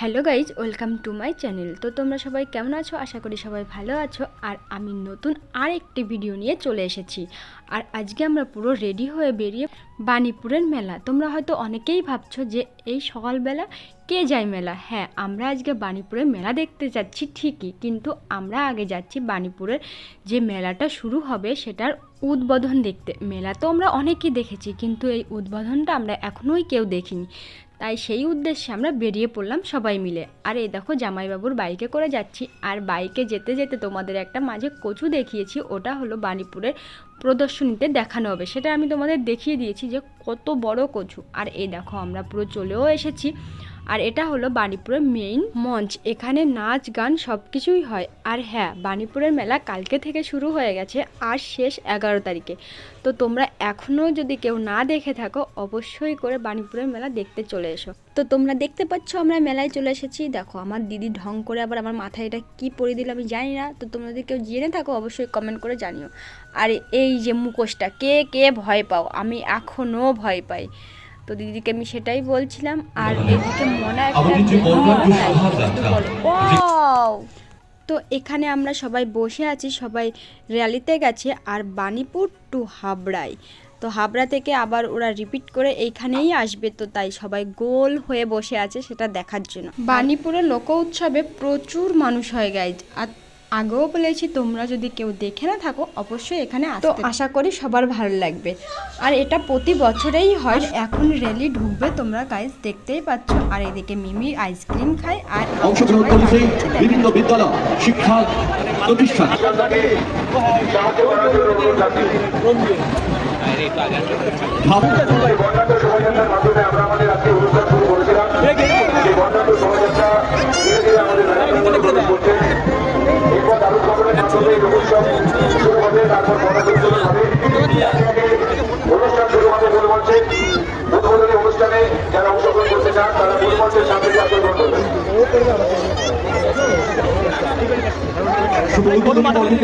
Hello guys, welcome to my channel. তো তোমরা সবাই কেমন আছো? আশা করি সবাই ভালো আছো। আর আমি নতুন আর একটি ভিডিও নিয়ে চলে এসেছি। আর আজকে আমরা পুরো রেডি হয়ে বেরিয়ে বাণীপুরের মেলা। তোমরা হয়তো অনেকেই ভাবছ যে এই সকালবেলা কে যায় মেলা? হ্যাঁ আমরা আজকে বাণীপুরের মেলা দেখতে যাচ্ছি ঠিকই, কিন্তু আমরা আগে যাচ্ছি বাণীপুরের যে মেলাটা শুরু হবে সেটার উদ্বোধন দেখতে। মেলা তো আমরা অনেকেই দেখেছি, কিন্তু এই উদ্বোধনটা আমরা এখনোই কেউ দেখিনি। তাই সেই উদ্দেশ্যে আমরা বেরিয়ে পড়লাম সবাই মিলে। আর এই দেখো জামাইবাবুর বাইকে করে যাচ্ছি। আর বাইকে যেতে যেতে তোমাদের একটা মাঝে কচু দেখিয়েছি, ওটা হলো বাণীপুরের প্রদর্শনীতে দেখানো হবে। সেটা আমি তোমাদের দেখিয়ে দিয়েছি যে কত বড় কচু। আর এই দেখো আমরা পুরো চলেও এসেছি। আর এটা হলো বাণীপুরের মেইন মঞ্চ। এখানে নাচ, গান সব কিছুই হয়। আর হ্যাঁ বাণীপুরের মেলা কালকে থেকে শুরু হয়ে গেছে আর শেষ এগারো তারিখে। তো তোমরা এখনও যদি কেউ না দেখে থাকো, অবশ্যই করে বাণীপুরের মেলা দেখতে চলে এসো। তো তোমরা দেখতে পাচ্ছ, আমরা মেলায় চলে এসেছি। দেখো, আমার দিদি ঢং করে আবার আমার মাথায় এটা কী পরে দিল আমি জানি না। তো তোমরা যদি কেউ জেনে থাকো, অবশ্যই কমেন্ট করে জানিও। আর এই যে মুখোশটা, কে কে ভয় পাও? আমি এখনও ভয় পাই। তো দিদিকে আমি সেটাই বলছিলাম আর এদিকে মনে একটা Wow! তো এখানে আমরা সবাই বসে আছি সবাই র্যালিতে গেছে আর বাণীপুর টু হাবড়ায় তো হাবড়া থেকে আবার ওরা রিপিট করে এইখানেই আসবে তো তাই সবাই গোল হয়ে বসে আছে সেটা দেখার জন্য। বাণীপুরের লোক উৎসবে প্রচুর মানুষ হয় গাইজ আর আগেও বলেছি তোমরা যদি কেউ দেখে না থাকো অবশ্যই এখানে তো আশা করি সবার ভালো লাগবে। আর এটা প্রতি বছরেই হয় এখন র্যালি ঢুকবে তোমরা গাইজ দেখতেই পাচ্ছ। আর এদিকে মিমি আইসক্রিম খায় আর অংশগ্রহণ করেছে বিভিন্ন বিদ্যালয় শিক্ষা প্রতিষ্ঠান। ভাব- অনুষ্ঠান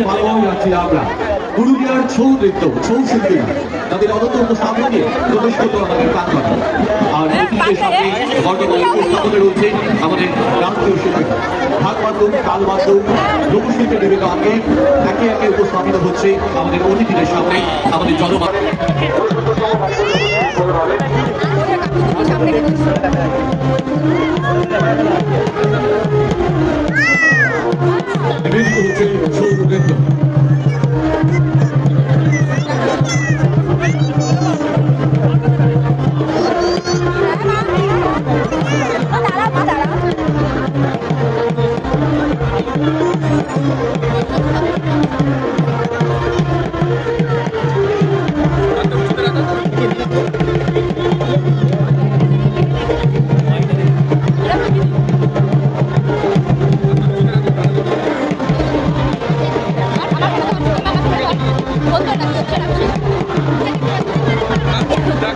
ভালোভাবে যাচ্ছি আমরা। পুরুলিয়ার ছৌ নৃত্য ছৌ শিল্পীরা তাদের অনন্ত সামনে প্রবেশ করল আমাদের প্রাঙ্গণে আর অতিথিদের সামনে বর্তমানে উপস্থাপনে রয়েছে আমাদের রাষ্ট্রীয় শিল্পী ভাগ মাধ্যম তাল মাধ্যম লোকশিল্পের বিভিন্ন আগে একে একে উপস্থাপিত হচ্ছে আমাদের অতিথিদের সামনে আমাদের জনমান নৃত্য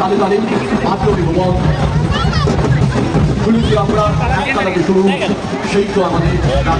তালে তালে আত্মনি ভবন শুনেছি আমরা শুরু সেই তো আমাদের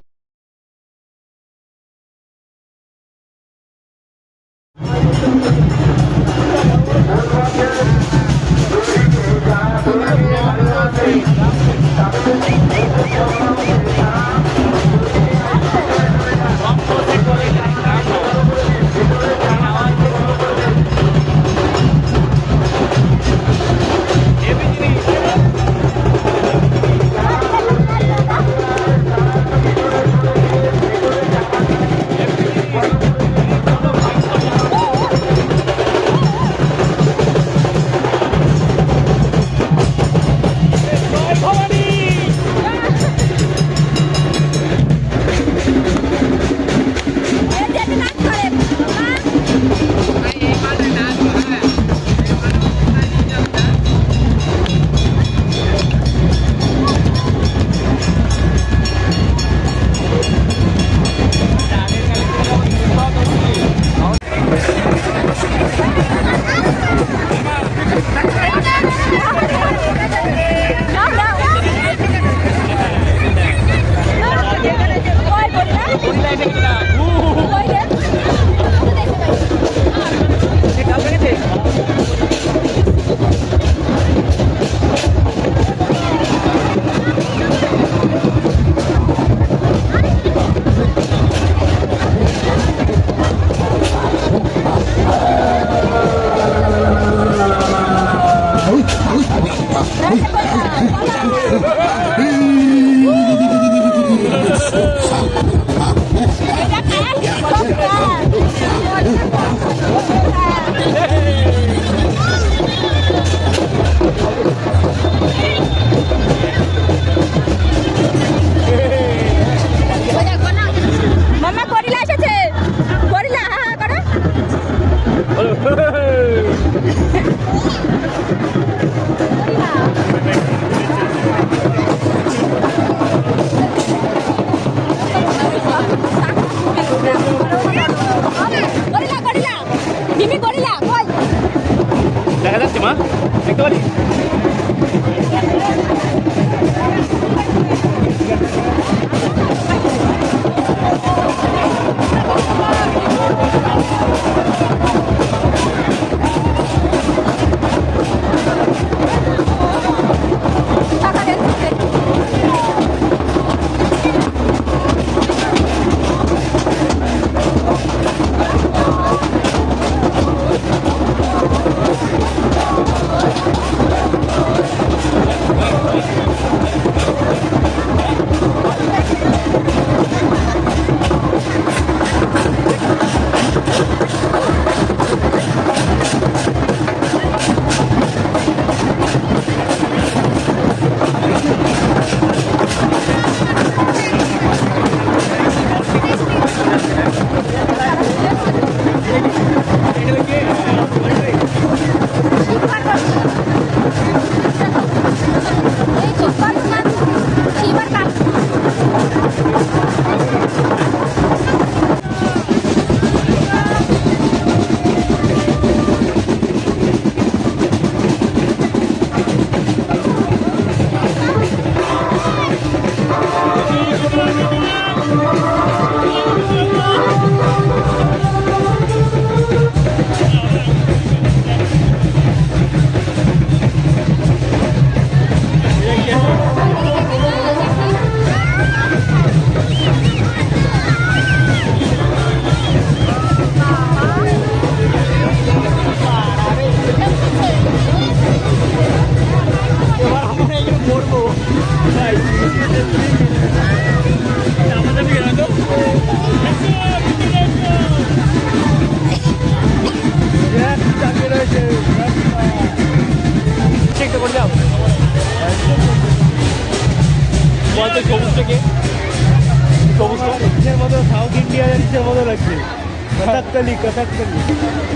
কথাকলি কথাকলি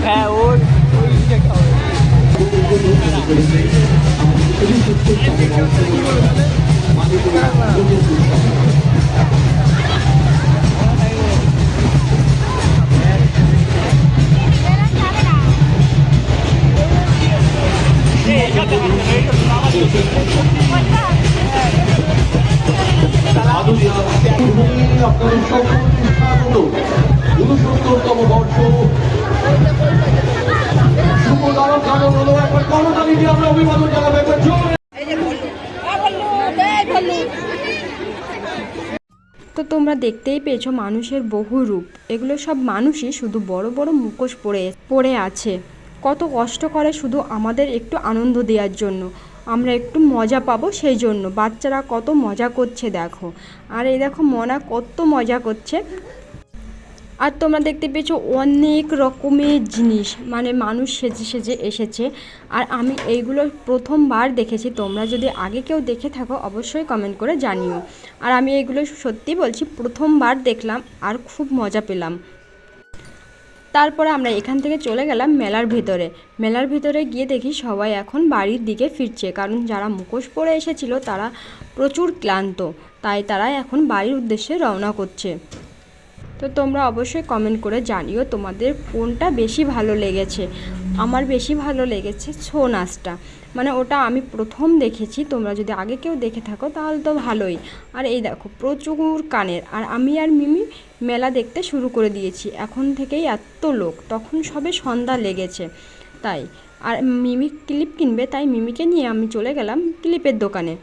হ্যাঁ ওই ওই ইয়েটা হবে। আপনাদের সকলকে স্বাগত উনসত্তরতম বর্ষ। তো তোমরা দেখতেই পেয়েছ মানুষের বহু রূপ। এগুলো সব মানুষই শুধু বড় বড় মুখোশ পরে পড়ে আছে। কত কষ্ট করে শুধু আমাদের একটু আনন্দ দেওয়ার জন্য। আমরা একটু মজা পাবো সেই জন্য। বাচ্চারা কত মজা করছে, দেখো। আর এই দেখো, মনা কত মজা করছে। আর তোমরা দেখতে পেয়েছ অনেক রকমের জিনিস। মানে মানুষ সেজে সেজে এসেছে। আর আমি এইগুলো প্রথমবার দেখেছি। তোমরা যদি আগে কেউ দেখে থাকো, অবশ্যই কমেন্ট করে জানিও। আর আমি এইগুলো সত্যি বলছি, প্রথমবার দেখলাম আর খুব মজা পেলাম। তারপরে আমরা এখান থেকে চলে গেলাম মেলার ভেতরে। মেলার ভেতরে গিয়ে দেখি সবাই এখন বাড়ির দিকে ফিরছে। কারণ যারা মুখোশ পরে এসেছিল, তারা প্রচুর ক্লান্ত। তাই তারা এখন বাড়ির উদ্দেশ্যে রওনা করছে। তো তোমরা অবশ্যই কমেন্ট করে জানিও তোমাদের কোনটা বেশি ভালো লেগেছে। আমার বেশি ভালো লেগেছে ছৌ নাচটা মানে ওটা আমি প্রথম দেখেছি, তোমরা যদি আগে কেউ দেখে থাকো তাহলে তো ভালোই। আর এই দেখো, প্রচুর কানের। আর আমি আর মিমি মেলা দেখতে শুরু করে দিয়েছি, এখন থেকেই এত লোক, তখন সবে সন্ধ্যা লেগেছে, তাই। আর মিমি ক্লিপ কিনবে, তাই মিমিকে নিয়ে আমি চলে গেলাম ক্লিপের দোকানে।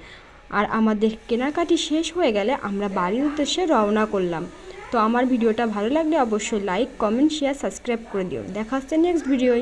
আর আমাদের কেনাকাটি শেষ হয়ে গেলে আমরা বাড়ির উদ্দেশ্যে রওনা করলাম। তো আমার ভিডিওটা ভালো লাগলে অবশ্যই লাইক কমেন্ট শেয়ার সাবস্ক্রাইব করে দিও। দেখা হচ্ছে নেক্সট ভিডিওয়।